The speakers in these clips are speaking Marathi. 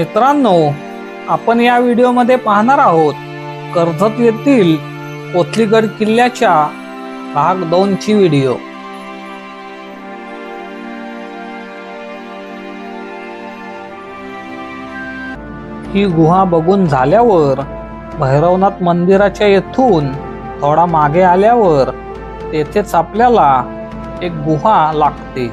मित्रांनो आपण या व्हिडिओमध्ये पाहणार आहोत कर्जत येथील कोथलीगड किल्ल्याच्या भाग दोन ची व्हिडिओ. ही गुहा बघून झाल्यावर भैरवनाथ मंदिराच्या येथून थोडा मागे आल्यावर तेथेच आपल्याला एक गुहा लागते.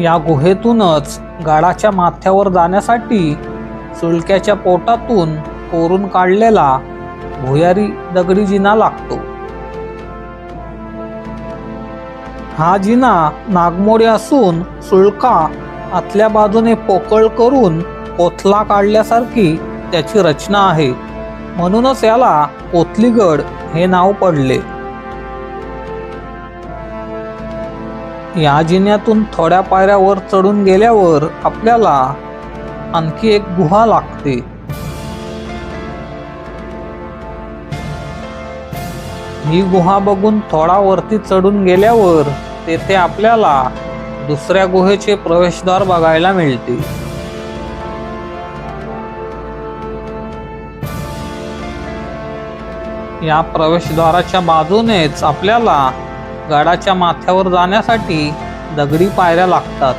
या गुहेतूनच गडाच्या माथ्यावर जाण्यासाठी सुळक्याच्या पोटातून कोरून काढलेला भुयारी दगडी जिना लागतो. हा जिना नागमोडी असून सुळका आतल्या बाजूने पोकळ करून कोथला काढल्यासारखी त्याची रचना आहे. म्हणूनच याला कोथलीगड हे नाव पडले. या जिन्यातून थोड्या पायऱ्यावर चढून गेल्यावर आपल्याला आणखी एक गुहा लागते. ही गुहा बघून थोडा वरती चढून गेल्यावर तेथे आपल्याला दुसऱ्या गुहेचे प्रवेशद्वार बघायला मिळते. या प्रवेशद्वाराच्या बाजूनेच आपल्याला गडाच्या माथ्यावर जाण्यासाठी दगडी पायऱ्या लागतात.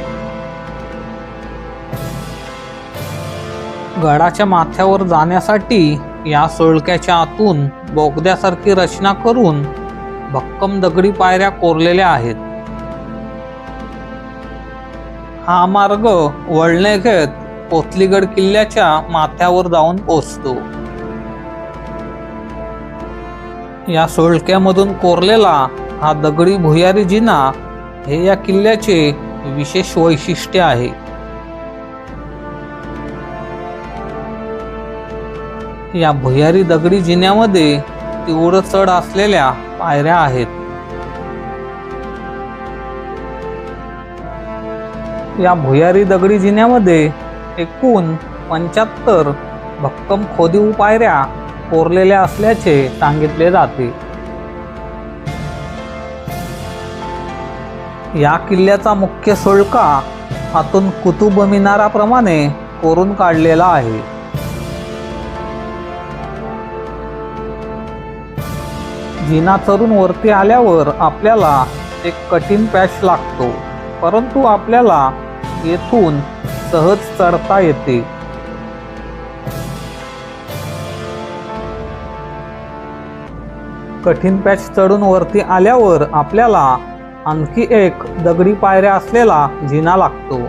गडाच्या माथ्यावर जाण्यासाठी या सोळक्याच्या आतून बोगद्यासारखी रचना करून भक्कम दगडी पायऱ्या कोरलेल्या आहेत. हा मार्ग वळणे घेत पोतलीगड किल्ल्याच्या माथ्यावर जाऊन पोचतो या सोळक्यामधून कोरलेला हा दगडी भुयारी जिना हे या किल्ल्याचे विशेष वैशिष्ट्य आहे. या भुयारी दगडी जिन्यामध्ये तीव्र चढ असलेल्या पायऱ्या आहेत. या भुयारी दगडी जिन्यामध्ये एकूण पंच्याहत्तर भक्कम खोदीव पायऱ्या कोरलेल्या असल्याचे सांगितले जाते. या किल्ल्याचा मुख्य सोळका आतून कुतुब मिनाराप्रमाणे कोरून काढलेला आहे. जिना चढून वरती आल्यावर आपल्याला एक कठीण पॅच लागतो परंतु आपल्याला येथून सहज चढता येते. कठीण पॅच चढून वरती आल्यावर आपल्याला आणखी एक दगडी पायऱ्या असलेला जिना लागतो.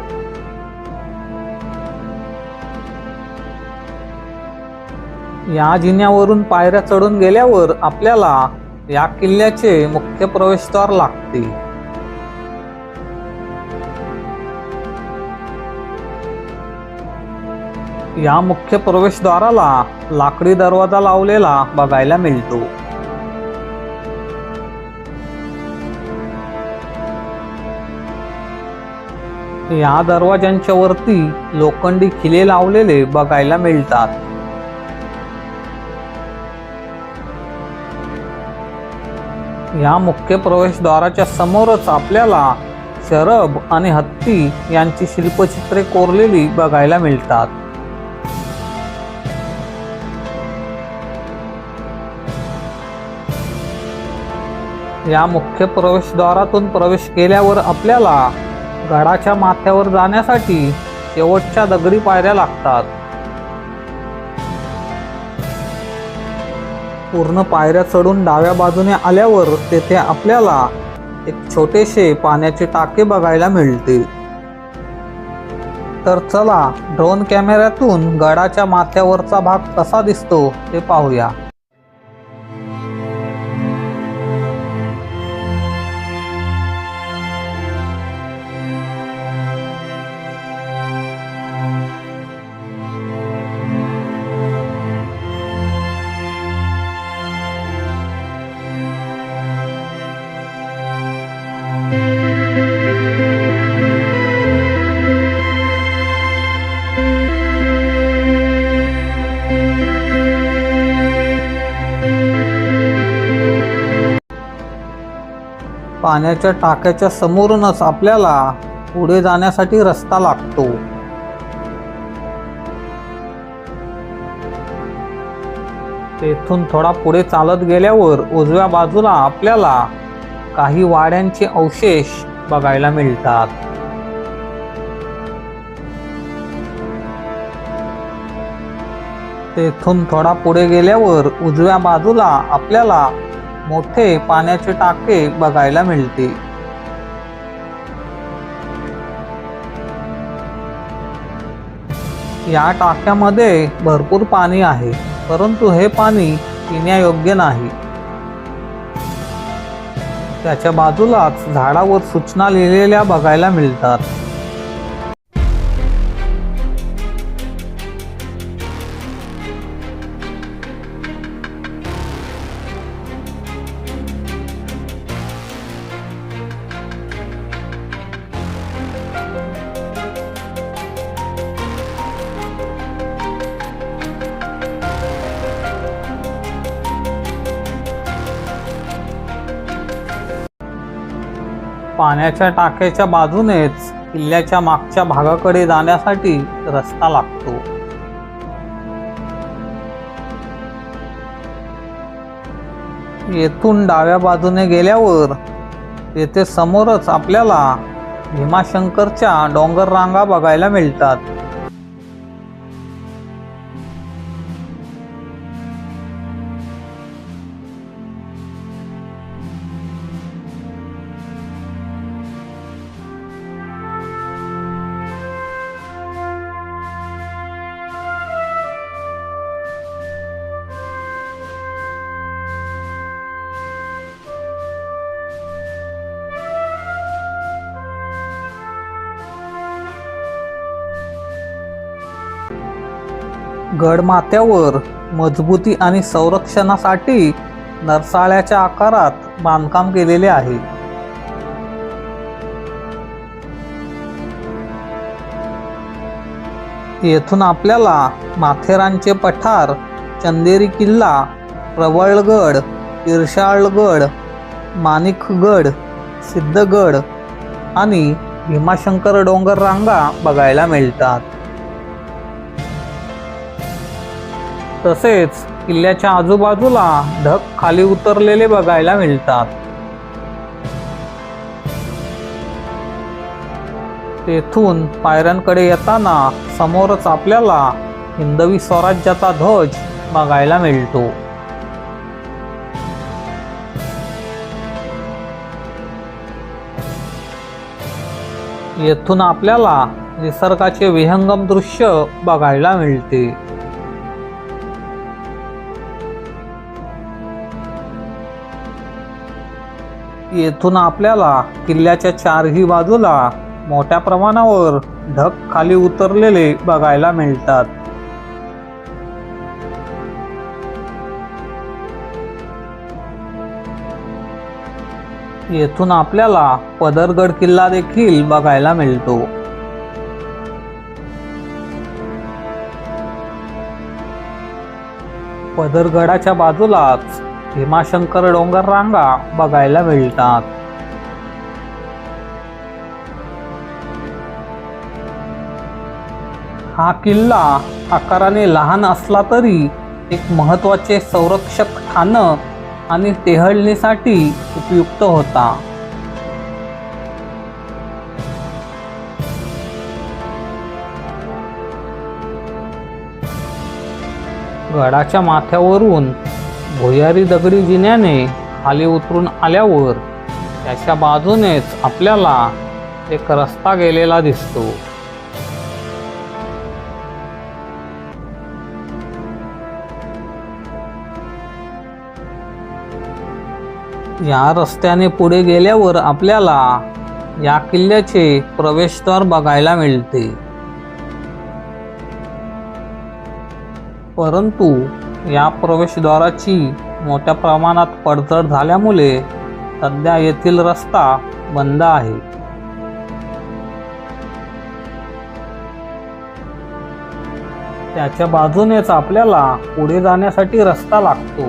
या जिन्यावरून पायऱ्या चढून गेल्यावर आपल्याला या किल्ल्याचे मुख्य प्रवेशद्वार लागते. या मुख्य प्रवेशद्वाराला लाकडी दरवाजा लावलेला बघायला मिळतो. या दरवाजांच्या वरती लोखंडी खिले लावलेले बघायला मिळतात. या मुख्य प्रवेशद्वाराच्या समोरच आपल्याला शरब आणि हत्ती यांची शिल्पचित्रे कोरलेली बघायला मिळतात. या मुख्य प्रवेशद्वारातून प्रवेश केल्यावर आपल्याला गडाच्या माथ्यावर जाण्यासाठी शेवटच्या दगडी पायऱ्या लागतात. पूर्ण पायऱ्या चढून डाव्या बाजूने आल्यावर तेथे आपल्याला एक छोटेसे पाण्याचे टाके बघायला मिळते तर चला ड्रोन कॅमेऱ्यातून गडाच्या माथ्यावरचा भाग कसा दिसतो ते पाहूया. पाण्याच्या टाक्याच्या समोरूनच आपल्याला पुढे जाण्यासाठी रस्ता लागतो. तेथून थोडा पुढे चालत गेल्यावर उजव्या बाजूला आपल्याला काही वाड्यांचे अवशेष बघायला मिळतात. तेथून थोडा पुढे गेल्यावर उजव्या बाजूला आपल्याला मोठे पाण्याचे टाके बघायला मिळते. या टाक्यामध्ये भरपूर पाणी आहे परंतु हे पाणी पिण्यायोग्य नाही. त्याच्या बाजूलाच झाडावर सूचना लिहिलेल्या बघायला मिळतात. पाण्याच्या टाक्याच्या बाजूनेच किल्ल्याच्या मागच्या भागाकडे जाण्यासाठी रस्ता लागतो. येथून डाव्या बाजूने गेल्यावर येथे समोरच आपल्याला भीमाशंकरच्या डोंगर रांगा बघायला मिळतात. गडमाथ्यावर मजबूती आणि संरक्षणासाठी नरसाळ्याच्या आकारात बांधकाम केलेले आहे. येथून आपल्याला माथेरानचे पठार चंदेरी किल्ला प्रवळगड इर्षाळगड माणिकगड सिद्धगड आणि भीमाशंकर डोंगर रांगा बघायला मिळतात. तसेच किल्ल्याच्या आजूबाजूला ढग खाली उतरलेले बघायला मिळतात. तेथून पायऱ्यांकडे येताना समोरच आपल्याला हिंदवी स्वराज्याचा ध्वज बघायला मिळतो. येथून आपल्याला निसर्गाचे विहंगम दृश्य बघायला मिळते. येथून आपल्याला किल्ल्याच्या चारही बाजूला मोठ्या प्रमाणावर ढग खाली उतरलेले बघायला मिळतात. येथून आपल्याला पदरगड किल्ला देखील बघायला मिळतो. पदरगडाच्या बाजूलाच भीमाशंकर डोंगर रांगा बघायला मिळतात. हा किल्ला आकाराने लहान असला तरी एक महत्त्वाचे संरक्षक ठाणं आणि टेहळणीसाठी उपयुक्त होता. गडाच्या माथ्यावरून भुयारी दगडी जिन्याने खाली उतरून आल्यावर त्याच्या बाजूनेच आपल्याला एक रस्ता गेलेला दिसतो. या रस्त्याने पुढे गेल्यावर आपल्याला या किल्ल्याचे प्रवेशद्वार बघायला मिळते. परंतु या प्रवेशद्वाराची मोठ्या प्रमाणात पडझड झाल्यामुळे सध्या येथील रस्ता बंद आहे. त्याच्या बाजूनेच आपल्याला पुढे जाण्यासाठी रस्ता लागतो.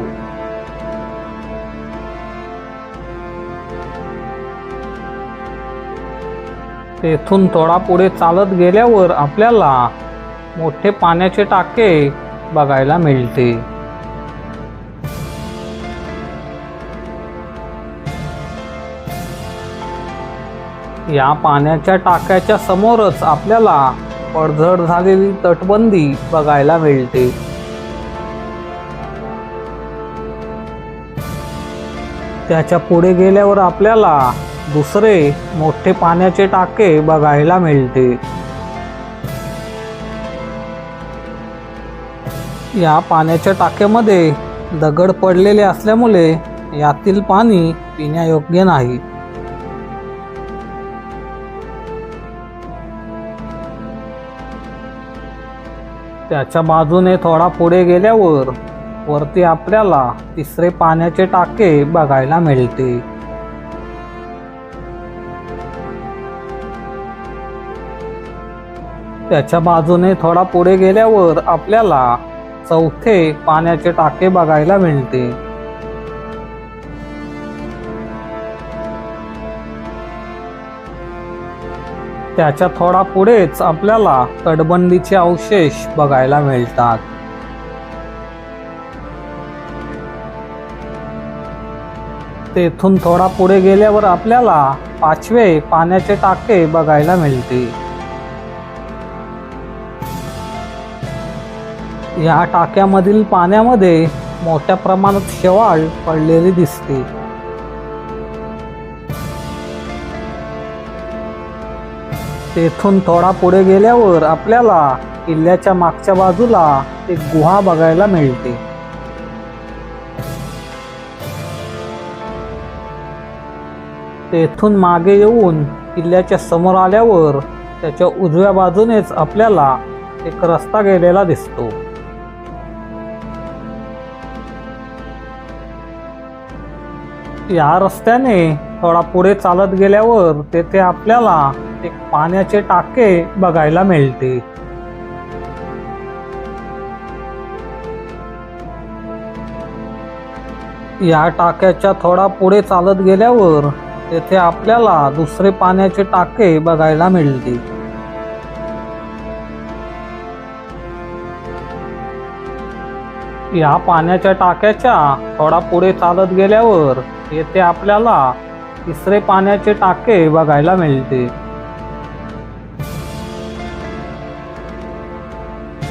तेथून थोडा पुढे चालत गेल्यावर आपल्याला मोठे पाण्याचे टाके बघायला मिळते. या पाण्याच्या टाक्याच्या समोरच आपल्याला पडझड झालेली तटबंदी बघायला मिळते. त्याच्या पुढे गेल्यावर आपल्याला दुसरे मोठे पाण्याचे टाके बघायला मिळते. या पाण्याच्या टाक्यामध्ये दगड पडलेले असल्यामुळे यातील पाणी पिण्यायोग्य नाही. त्याच्या बाजूने थोडा पुढे गेल्यावर वरती आपल्याला तिसरे पाण्याचे टाके बघायला मिळते. त्याच्या बाजूने थोडा पुढे गेल्यावर आपल्याला चौथे पाण्याचे टाके बघायला मिळते. त्याच्या थोडा पुढेच आपल्याला तटबंदीचे अवशेष बघायला मिळतात. तेथून थोडा पुढे गेल्यावर आपल्याला पाचवे पाण्याचे टाके बघायला मिळते. या टाक्यामधील पाण्यामध्ये मोठ्या प्रमाणात शेवाळ पडलेली दिसते. तेथून थोडा पुढे गेल्यावर आपल्याला किल्ल्याच्या मागच्या बाजूला एक गुहा बघायला मिळते. तेथून मागे येऊन किल्ल्याच्या समोर आल्यावर त्याच्या उजव्या बाजूनेच आपल्याला एक रस्ता गेलेला दिसतो. या रस्त्याने थोडा पुढे चालत गेल्यावर तेथे आपल्याला एक पाण्याचे टाके बघायला मिळते. या टाक्याच्या थोडा पुढे चालत गेल्यावर तेथे आपल्याला दुसरे पाण्याचे टाके बघायला मिळते. या पाण्याच्या टाक्याच्या थोडा पुढे चालत गेल्यावर येथे आपल्याला तिसरे पाण्याचे टाके बघायला मिळते.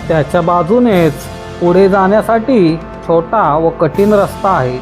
त्याच्या बाजूनेच पुढे जाण्यासाठी छोटा व कठीण रस्ता आहे.